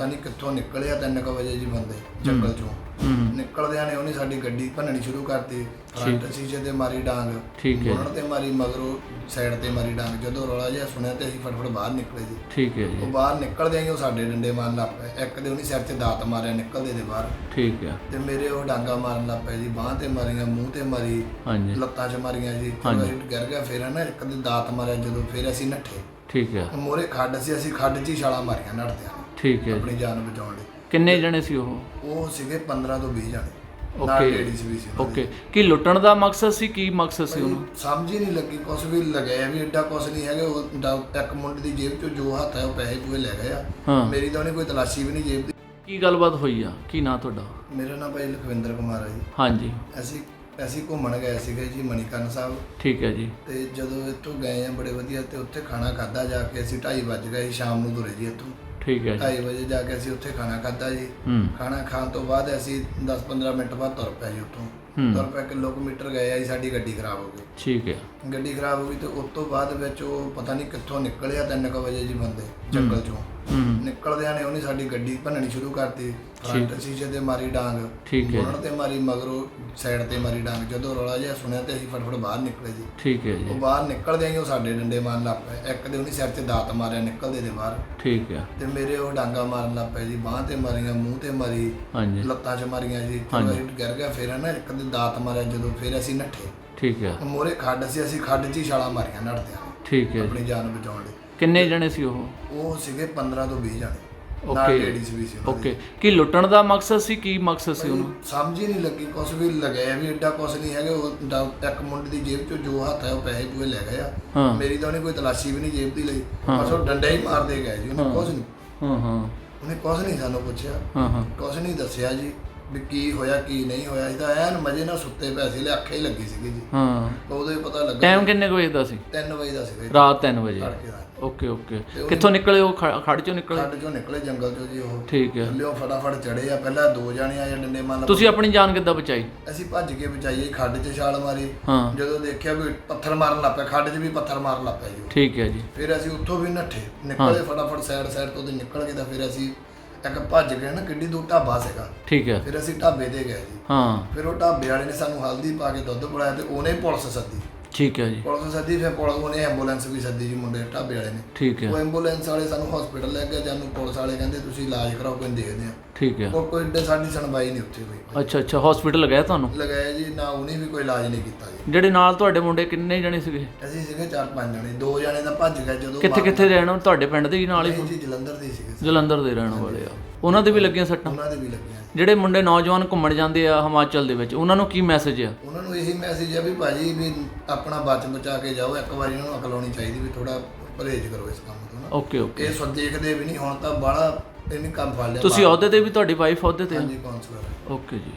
ਪਤਾ ਨਹੀਂ ਕਿੱਥੋਂ ਨਿਕਲਿਆ 3 ਵਜੇ ਜੀ ਬੰਦੇ ਜੰਗਲ ਚੋਂ। ਨਿਕਲਦਿਆਂ ਨੇ ਉਹਨੇ ਸਾਡੀ ਗੱਡੀ ਭੰਨਣੀ ਸ਼ੁਰੂ ਕਰਤੀ। ਫਰੰਟ ਸ਼ੀਸ਼ੇ ਤੇ ਮਾਰੀ ਡਾਂਗ। ਠੀਕ ਹੈ ਉਹਨਾਂ ਤੇ ਮਾਰੀ ਮਗਰੋਂ ਸਾਈਡ ਤੇ ਮਾਰੀ ਡਾਂਗ। ਜਦੋਂ ਰੌਲਾ ਜਿਹਾ ਸੁਣਿਆ ਤੇ ਅਸੀਂ ਫਟਫਟ ਬਾਹਰ ਨਿਕਲੇ ਜੀ। ਠੀਕ ਹੈ ਉਹ ਜੀ ਬਾਹਰ ਨਿਕਲਦੇ ਹੀ ਉਹ ਸਾਡੇ ਡੰਡੇ ਮਾਰਨ ਲੱਗ ਪਏ। ਇੱਕ ਦੇ ਉਹਨੇ ਸਿਰ ਤੇ ਦਾਤ ਮਾਰਿਆ ਨਿਕਲਦੇ ਦੇ ਬਾਹਰ। ਠੀਕ ਹੈ। ਤੇ ਮੇਰੇ ਉਹ ਡਾਂਗਾ ਮਾਰਨ ਲੱਗ ਪਏ ਜੀ। ਬਾਹਾਂ ਤੇ ਮਾਰੀਆਂ ਮੂੰਹ ਤੇ ਮਾਰੀ ਲੱਤਾਂ 'ਚ ਮਾਰੀਆਂ ਜੀ। ਅਸੀਂ ਗਿਰ ਗਿਆ ਫਿਰ ਨਾ ਇੱਕ ਦੇ ਦਾਤ ਮਾਰਿਆ ਜਦੋਂ ਫਿਰ ਅਸੀਂ ਨੱਠੇ। ਠੀਕ ਹੈ। ਮੋਰੇ ਖੱਡ ਸੀ ਅਸੀਂ ਖੱਡ 'ਚ ਹੀ ਛਾਲਾਂ ਮਾਰੀਆਂ ਨੱਠਦਿਆਂ। ਠੀਕ ਹੈ ਆਪਣੀ ਜਾਨ ਬਚਾਉਣ ਲਈ। ਕਿੰਨੇ ਜਣੇ ਸੀ ਉਹ? ਉਹ ਸੀਗੇ 15 ਤੋਂ 20 ਜਾਣੇ। ਨਾਲ Okay. ਲੇਡੀਜ਼ ਵੀ ਸੀ ਉਹਨਾਂ ਓਕੇ। ਕੀ ਲੁੱਟਣ ਦਾ ਮਕਸਦ ਸੀ ਕੀ ਮਕਸਦ ਸੀ। ਉਹਨੂੰ? ਸਮਝ ਹੀ ਨਹੀਂ ਲੱਗੀ ਕੁਛ ਵੀ ਲਗਾਇਆ ਵੀ ਐਡਾ ਕੁਛ ਨਹੀਂ ਹੈਗਾ ਉਹ ਡਾ- ਇੱਕ ਮੁੰਡੇ ਦੀ ਜੇਬ 'ਚੋਂ ਜੋ ਹੱਥ ਹੈ ਉਹ ਪੈਸੇ ਪੂਏ ਲੈ ਗਏ ਆ। ਹਾਂ। ਮੇਰੀ ਤਾਂ ਉਹਨੇ ਕੋਈ ਤਲਾਸ਼ੀ ਵੀ ਨਹੀਂ ਜੇਬ ਦੀ। ਕੀ ਗੱਲਬਾਤ ਹੋਈ ਆ? ਕੀ ਨਾਂ ਤੁਹਾਡਾ? ਮੇਰਾ ਨਾਮ ਭਾਈ ਲਖਵਿੰਦਰ ਕੁਮਾਰ ਹੈ ਜੀ। ਹਾਂਜੀ। ਅਸੀਂ ਅਸੀਂ ਘੁੰਮਣ ਗਏ ਸੀਗੇ ਜੀ ਮਣੀਕਰਨ ਸਾਹਿਬ। ਠੀਕ ਹੈ ਜੀ। ਤੇ ਜਦੋਂ ਇੱਥੋਂ ਗਏ ਆ ਬੜੇ ਵਧੀਆ ਤੇ ਉੱਥੇ ਖਾਣਾ ਖਾਦਾ ਜਾ ਕੇ ਅਸੀਂ 2:30 ਵੱਜ ਗਏ ਸ਼ਾਮ ਨੂੰ ਤੁਰੇ ਜੀ ਇੱਥੋਂ। ਠੀਕ ਹੈ ਜੀ। 2:30 ਵਜੇ ਜਾ ਕੇ ਅਸੀਂ ਉੱਥੇ ਖਾਣਾ ਖਾਦਾ ਜੀ। ਹੂੰ। ਖਾਣਾ ਖਾਣ ਤੋਂ ਬਾਅਦ ਅਸੀਂ 10-15 ਮਿੰਟ ਬਾਅਦ ਤੁਰ ਪਏ ਜੀ ਉੱਥੋਂ। ਹੂੰ। ਤੁਰ ਪਏ ਕਿਲੋਮੀਟਰ ਗਏ ਆ ਜੀ ਸਾਡੀ ਗੱਡੀ ਖਰਾਬ ਹੋ ਗਈ। ਠੀਕ ਹੈ। ਗੱਡੀ ਖਰਾਬ ਹੋ ਗਈ ਤੇ ਉਸ ਤੋਂ ਬਾਅਦ ਵਿੱਚ ਉਹ ਪਤਾ ਨਹੀਂ ਕਿੱਥੋਂ ਨਿਕਲਿਆ 3 ਵਜੇ ਜੀ ਬੰਦੇ ਜੰਗਲ ਚੋਂ। ਨਿਕਲਦਿਆਂ ਨੇ ਉਹਨੇ ਸਾਡੀ ਗੱਡੀ ਭੰਨਣੀ ਸ਼ੁਰੂ ਕਰਤੀ ਫਰੰਟ ਸ਼ੀਸ਼ੇ ਤੇ ਮਾਰੀ ਡਾਂਗ ਠੀਕ ਹੈ ਉਹਨਾਂ ਤੇ ਮਾਰੀ ਮਗਰੋਂ ਸਾਈਡ ਤੇ ਮਾਰੀ ਡਾਂਗ। ਜਦੋਂ ਰੌਲਾ ਜਿਹਾ ਸੁਣਿਆ ਤੇ ਅਸੀਂ ਫਟਫਟ ਬਾਹਰ ਨਿਕਲੇ ਜੀ। ਠੀਕ ਹੈ ਉਹ ਜੀ ਬਾਹਰ ਨਿਕਲਦੇ ਹੀ ਉਹ ਸਾਡੇ ਡੰਡੇ ਮਾਰਨ ਲੱਗ ਪਏ। ਇੱਕ ਦੇ ਉਹਨੇ ਸਿਰ ਤੇ ਦਾਤ ਮਾਰਿਆ ਨਿਕਲਦੇ ਦੇ ਬਾਹਰ। ਠੀਕ ਹੈ। ਤੇ ਮੇਰੇ ਉਹ ਡਾਂਗਾ ਮਾਰਨ ਲੱਗ ਪਏ ਜੀ ਬਾਹਾਂ ਤੇ ਮਾਰੀਆਂ ਮੂੰਹ ਤੇ ਮਾਰੀ ਹਾਂਜੀ। ਲੱਤਾਂ 'ਚ ਮਾਰੀਆਂ ਜੀ। ਅਸੀਂ ਗਿਰ ਗਿਆ ਫਿਰ ਨਾ ਇੱਕ ਦੇ ਦਾਤ ਮਾਰਿਆ ਜਦੋਂ ਫਿਰ ਅਸੀਂ ਨੱਠੇ। ਠੀਕ ਹੈ। ਮੋਰੇ ਖੱਡ ਸੀ ਅਸੀਂ ਖੱਡ 'ਚ ਹੀ ਛਾਲਾਂ ਮਾਰੀਆਂ ਨੱਠਦਿਆਂ। ਠੀਕ ਹੈ। ਆਪਣੀ ਜਾਨ ਬਚਾਉਣ ਲਈ। ਕਿੰਨੇ ਜਣੇ ਸੀ ਉਹ? ਉਹ ਸੀਗੇ 15 ਤੋਂ 20 ਜਾਣੇ। ਓਕੇ ਲੇਡੀਜ਼ ਵੀ ਸੀ। ਓਕੇ ਕੀ ਲੁੱਟਣ ਦਾ ਮਕਸਦ ਸੀ ਕੀ ਮਕਸਦ ਸੀ ਉਹਨੂੰ? ਸਮਝ ਹੀ ਨਹੀਂ ਲੱਗੀ ਕੁਛ ਵੀ ਲਗਾਇਆ ਵੀ ਐਡਾ ਕੁਛ ਨਹੀਂ ਹੈਗਾ ਉਹ ਇੱਕ ਮੁੰਡੇ ਦੀ ਜੇਬ 'ਚੋਂ ਜੋ ਹੱਥ ਹੈ ਉਹ ਪੈਸੇ ਪੂਏ ਲੈ ਗਏ ਆ। ਮੇਰੀ ਤਾਂ ਉਹਨੇ ਕੋਈ ਤਲਾਸ਼ੀ ਵੀ ਨਹੀਂ ਜੇਬ ਦੀ ਲਈ। ਬਸ ਉਹ ਡੰਡੇ ਹੀ ਮਾਰਦੇ ਗਏ ਜੀ ਉਹਨੇ ਕੁਛ ਨਹੀਂ। ਹਾਂ ਹਾਂ। ਉਹਨੇ ਕੁਛ ਨਹੀਂ ਸਾਨੂੰ ਪੁੱਛਿਆ। ਹਾਂ ਹਾਂ। ਕੁਛ ਨਹੀਂ ਦੱਸਿਆ ਜੀ। ਵੀ ਕੀ ਹੋਇਆ ਕੀ ਨਹੀਂ ਹੋਇਆ। ਇਹ ਤਾਂ ਐਨ ਮਜੇ ਨਾਲ ਸੁੱਤੇ ਪਏ ਸੀ ਲੈ ਅੱਖੇ ਹੀ ਲੱਗੀ ਸੀਗੀ ਜੀ। ਹਾਂ। ਉਦੋਂ ਹੀ ਪਤਾ ਲੱਗਾ ਟਾਈਮ ਕਿੰਨੇ ਕੁ ਵਜੇ ਦਾ ਸੀ? 3 ਵਜੇ ਦਾ ਜੀ, ਰਾਤ 3 ਵਜੇ। Okay okay. ਕਿੱਥੋਂ ਨਿਕਲੇ ਉਹ? ਖ- ਖੜ ਚੋਂ ਨਿਕਲੇ? ਖੱਡ ਚੋਂ ਨਿਕਲੇ ਜੰਗਲ ਚੋਂ ਜੀ ਉਹ। ਠੀਕ ਹੈ। ਥੱਲਿਓ ਫਟਾਫਟ ਚੜੇ ਆ। ਪਹਿਲਾਂ ਦੋ ਜਾਣੇ ਆ ਜਾਂ ਡੰਡੇ ਮਾਰ ਤੁਸੀਂ ਆਪਣੀ ਜਾਨ ਕਿੱਦਾਂ ਬਚਾਈ? ਅਸੀਂ ਭੱਜ ਕੇ ਬਚਾਈਏ ਖੱਡ 'ਚ ਛਾਲ ਮਾਰੀ। ਹਾਂ। ਜਦੋਂ ਦੇਖਿਆ ਵੀ ਪੱਥਰ ਮਾਰਨ ਲੱਗ ਪਿਆ ਖੱਡ 'ਚ ਵੀ ਪੱਥਰ ਮਾਰਨ ਲੱਗ ਪਿਆ ਜੀ ਉਹ। ਠੀਕ ਹੈ ਜੀ। ਫਿਰ ਅਸੀਂ ਉੱਥੋਂ ਵੀ ਨੱਠੇ। ਨਿਕਲੇ ਫਟਾਫਟ ਸਾਈਡ ਸਾਈਡ ਤੋਂ ਦੀ ਨਿਕਲ ਕੇ ਤਾਂ ਫਿਰ ਅਸੀਂ ਇੱਕ ਭੱਜ ਗਏ ਨਾ ਕਿੱਡੀ ਦੂਰ ਢਾਬਾ ਸੀਗਾ। ਠੀਕ ਹੈ। ਫਿਰ ਅਸੀਂ ਢਾਬੇ ਤੇ ਗਏ ਜੀ। ਹਾਂ। ਫਿਰ ਉਹ ਢਾਬੇ ਵਾਲੇ ਨੇ ਸਾਨੂੰ ਹਲਦੀ ਪਾ ਕੇ ਦੁੱਧ ਪਿਲਾਇਆ ਤੇ ਉਹਨੇ ਪੁਲਿਸ ਸੱਦੀ। ਠੀਕ ਹੈ ਜੀ। ਪੁਲਿਸ ਸੱਦੀ ਫਿਰ ਪੁਲਿਸ ਉਹਨੇ ਐਂਬੂਲੈਂਸ ਵੀ ਸੱਦੀ ਜੀ ਮੁੰਡੇ ਢਾਬੇ ਵਾਲੇ ਨੇ। ਠੀਕ ਹੈ। ਉਹ ਐਂਬੂਲੈਂਸ ਵਾਲੇ ਸਾਨੂੰ ਹਸਪੀਟਲ ਲੈ ਗਏ ਜਾਨੂੰ ਪੁਲਿਸ ਵਾਲੇ ਕਹਿੰਦੇ ਤੁਸੀਂ ਇਲਾਜ ਕਰਾਓ ਕੋਈ ਦੇਖਦੇ ਆ। ਠੀਕ ਹੈ। ਉਹ ਕੋਈ ਏਡੇ ਸਾਡੀ ਸੁਣਵਾਈ ਨਹੀਂ ਉੱਥੇ ਹੋਈ। ਅੱਛਾ ਅੱਛਾ। ਹਸਪੀਟਲ ਲਗਾਇਆ ਤੁਹਾਨੂੰ? ਲਗਾਇਆ ਜੀ ਨਾ ਉਹਨੇ ਵੀ ਕੋਈ ਇਲਾਜ ਨਹੀਂ ਕੀਤਾ ਜੀ। ਜਿਹੜੇ ਨਾਲ ਤੁਹਾਡੇ ਮੁੰਡੇ ਕਿੰਨੇ ਜਣੇ ਸੀਗੇ? ਅਸੀਂ ਸੀਗੇ ਚਾਰ ਪੰਜ ਜਣੇ ਦੋ ਜਣੇ ਤਾਂ ਭੱਜ ਗਏ ਜਦੋਂ ਕਿੱਥੇ ਕਿੱਥੇ ਰਹਿਣ ਤੁਹਾਡੇ ਪਿੰਡ ਦੇ ਹੀ ਨਾਲ ਹੀ ਜੀ ਜਲੰਧਰ ਦੇ ਸੀਗੇ। ਜਲੰਧਰ ਦੇ ਰਹਿਣ ਵਾਲੇ ਆ। ਉਹਨਾਂ ਦੇ ਵੀ ਲੱਗੀਆਂ ਸੱਟਾਂ? ਉਹਨਾਂ ਦੇ ਵੀ ਲੱਗੀਆਂ। ਜਿਹੜੇ ਮੁੰਡੇ ਨੌਜਵਾਨ ਘੁੰਮਣ ਜਾਂਦੇ ਆ ਹਿਮਾਚਲ ਦੇ ਵਿੱਚ ਉਹਨਾਂ ਨੂੰ ਕੀ ਮੈਸੇਜ ਆ? ਉਹਨਾਂ ਨੂੰ ਇਹੀ ਮੈਸੇਜ ਹੈ ਵੀ ਭਾਜੀ ਵੀ ਆਪਣਾ ਬਚ ਬਚਾ ਕੇ ਜਾਓ ਇੱਕ ਵਾਰੀ ਉਹਨਾਂ ਨੂੰ ਅਕਲ ਆਉਣੀ ਚਾਹੀਦੀ ਵੀ ਥੋੜਾ ਪਰਹੇਜ਼ ਕਰੋ ਇਸ ਕੰਮ ਤੋਂ ਨਾ। ਓਕੇ ਓਕੇ ਇਹ ਸੋ ਦੇਖਦੇ ਵੀ ਨਹੀਂ ਹੁਣ ਤਾਂ ਬਾਹਲਾ ਇਹਨੇ ਕੰਮ ਫੜ ਲਿਆ ਤੁਸੀਂ ਅਹੁਦੇ ਤੇ ਵੀ ਤੁਹਾਡੀ ਵਾਈਫ ਅਹੁਦੇ ਤੇ ਆ? ਹਾਂਜੀ ਕਾਉਂਸਲਰ ਓਕੇ ਜੀ।